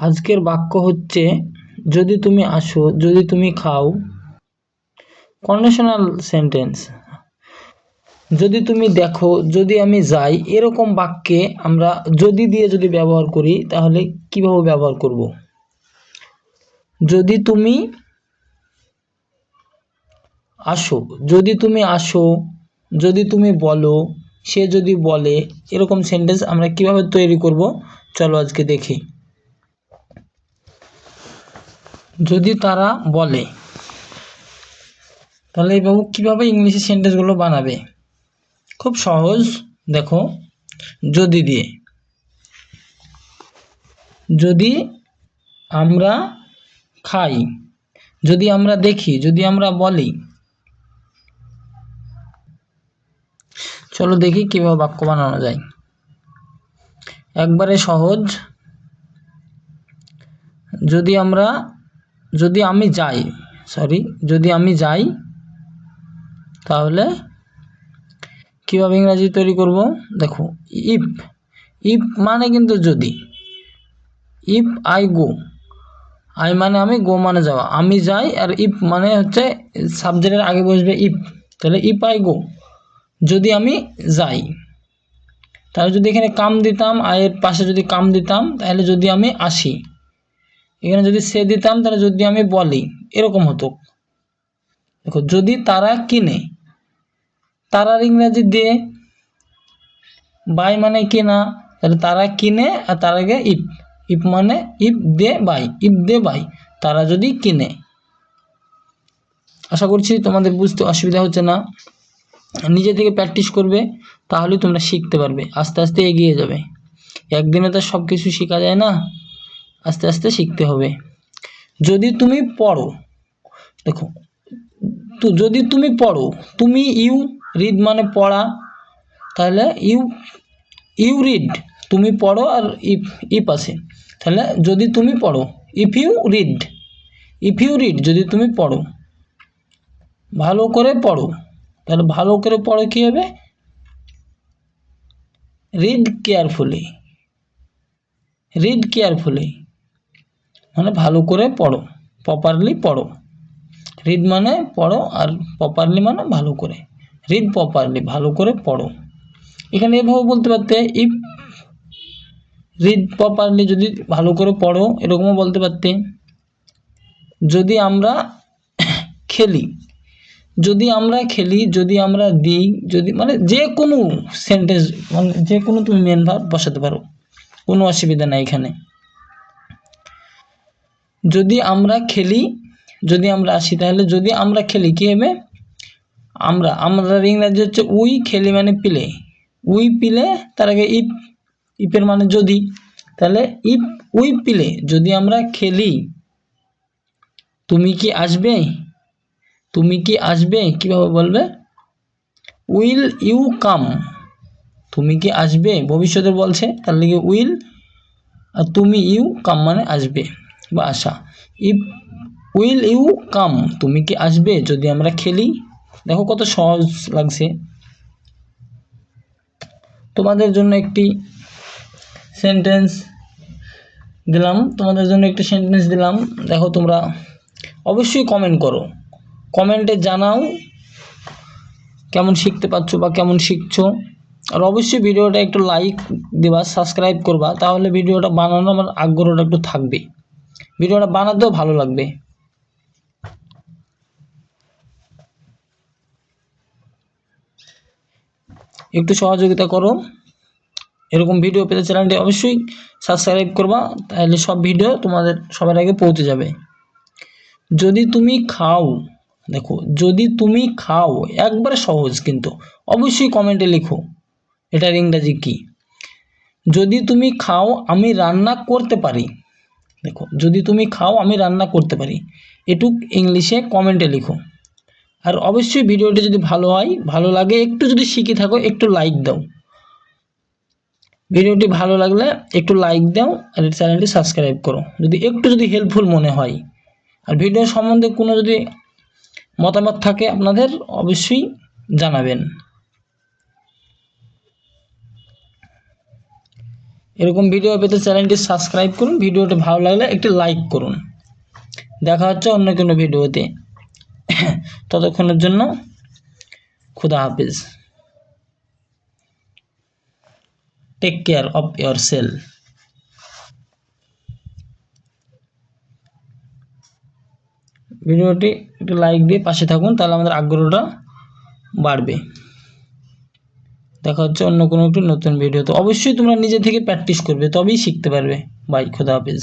আজকের বাক্য হচ্ছে, যদি তুমি আসো, যদি তুমি খাও। কন্ডিশনাল সেন্টেন্স যদি তুমি দেখো, যদি আমি যাই। এরকম বাক্যে আমরা যদি দিয়ে যদি ব্যবহার করি, তাহলে কীভাবে ব্যবহার করব? যদি তুমি আসো, যদি তুমি আসো, যদি তুমি বলো, সে যদি বলে। এরকম সেন্টেন্স আমরা কীভাবে তৈরি করব? চলো আজকে দেখি। যদি তারা বলে, তাহলে এই বাবু কীভাবে ইংলিশে সেন্টেন্সগুলো বানাবে? খুব সহজ, দেখো, যদি দিয়ে। যদি আমরা খাই, যদি আমরা দেখি, যদি আমরা বলি। চলো দেখি কীভাবে বাক্য বানানো যায়। একবারে সহজ, যদি আমরা যদি আমি যাই সরি যদি আমি যাই, তাহলে কীভাবে ইংরাজি তৈরি করব? দেখো ইফ ইফ মানে কিন্তু যদি। ইফ আই গো আই মানে আমি গো মানে যাওয়া। আমি যাই আর ইফ মানে হচ্ছে সাবজেক্টের আগে বসবে ইফ তাহলে ইফ আই গো যদি আমি যাই, তাহলে যদি এখানে কাম দিতাম আয়ের পাশে যদি কাম দিতাম, তাহলে যদি আমি আসি। এখানে যদি সে দিতাম, তাহলে যদি আমি বলি, এরকম হতো। দেখো, যদি তারা কিনে, তারার ইংরাজি দিয়ে বাই মানে কিনা তাহলে তারা কিনে আর তার আগে ইফ ইফ মানে if they buy if they buy, তারা যদি কিনে। আশা করছি তোমাদের বুঝতে অসুবিধা হচ্ছে না। নিজে থেকে প্র্যাকটিস করবে তাহলে তোমরা শিখতে পারবে, আস্তে আস্তে এগিয়ে যাবে। একদিনে তো সব কিছু শেখা যায় না। আস্তে আস্তে শিখতে হবে। যদি তুমি পড়ো, দেখো, তো যদি তুমি পড়ো, তুমি ইউ রিড মানে পড়া, তাহলে ইউ ইউ রিড, তুমি পড়ো আর ইফ ইফ আছে। তাহলে যদি তুমি পড়ো, if you read, if you read, যদি তুমি পড়ো, ভালো করে পড়ো, তাহলে ভালো করে পড়ো কী হবে? Read carefully read carefully. মানে ভালো করে পড়ো প্রপারলি পড়ো। রিড মানে পড়ো আর প্রপারলি মানে ভালো করে। রিড প্রপারলি ভালো করে পড়ো। এখানে এভাবে বলতে পারতে ইফ রিড প্রপারলি যদি ভালো করে পড়ো, এরকমও বলতে পারতে, যদি আমরা খেলি, যদি আমরা খেলি, যদি আমরা দিই, যদি মানে যে কোনো সেন্টেন্স মানে যে কোনো তুমি মেন ভাব বসাতে পারো। কোনো অসুবিধা নাই এখানে। যদি আমরা খেলি, যদি আমরা আসি, তাহলে যদি আমরা খেলি, কী হবে? আমরা আমরা ইংরাজি হচ্ছে উই খেলি মানে পিলে। উই পিলে, তার আগে ইপ ইপের মানে যদি। তাহলে ইপ উই পিলে, যদি আমরা খেলি, তুমি কি আসবে? তুমি কি আসবে? কীভাবে বলবে? Will you come. তুমি কি আসবে? ভবিষ্যতে বলছে, তার লিগে উইল, আর তুমি ইউ কাম মানে আসবে। বা আসা ইফ উইল ইউ কাম তুমি কি আসবে যদি আমরা খেলি? দেখো কত সহজ লাগছে। তোমাদের জন্য একটি সেন্টেন্স দিলাম। তোমাদের জন্য একটি সেন্টেন্স দিলাম। দেখো তোমরা অবশ্যই কমেন্ট করো। কমেন্টে জানাও কেমন শিখতে পারছ বা কেমন শিখছো। আর অবশ্যই ভিডিওটা একটু লাইক দেবা সাবস্ক্রাইব করবা, তাহলে ভিডিওটা বানানো আমার আগ্রহটা একটু থাকবে ভিডিওটা বানাতেও ভালো লাগবে। একটু সহযোগিতা করো। এরকম ভিডিও পেতে চ্যানেলটি অবশ্যই সাবস্ক্রাইব করবা, তাহলে সব ভিডিও তোমাদের সবার আগে পৌঁছে যাবে। যদি তুমি খাও, দেখো, যদি তুমি খাও, একবারে সহজ কিন্তু, অবশ্যই কমেন্টে লিখো, এটার ইংরাজি কি? যদি তুমি খাও, আমি রান্না করতে পারি। দেখো, যদি তুমি খাও, আমি রান্না করতে পারি। এটুক ইংলিশে কমেন্টে লিখো। আর অবশ্যই ভিডিওটি যদি ভালো হয়, ভালো লাগে, একটু যদি শিখে থাকো, একটু লাইক দাও। ভিডিওটি ভালো লাগলে একটু লাইক দাও আর চ্যানেলটি সাবস্ক্রাইব করো। যদি একটু যদি হেল্পফুল মনে হয়। আর ভিডিও সম্বন্ধে কোনো যদি মতামত থাকে, আপনাদের অবশ্যই জানাবেন। এরকম ভিডিও পেতে চ্যানেলটি সাবস্ক্রাইব করুন। ভিডিওটি ভালো লাগলে একটি লাইক করুন। দেখা হচ্ছে অন্য কোনো ভিডিওতে ততক্ষণের জন্য খুদা হাফিজ। Take care of yourself ভিডিওটি একটু লাইক দিয়ে পাশে থাকুন, তাহলে আমাদের আগ্রহটা বাড়বে। দেখা হচ্ছে অন্য কোনো একটি নতুন ভিডিও তো। অবশ্যই তোমরা নিজে থেকে প্র্যাকটিস করবে, তবেই শিখতে পারবে। বাই খোদা হাফিজ।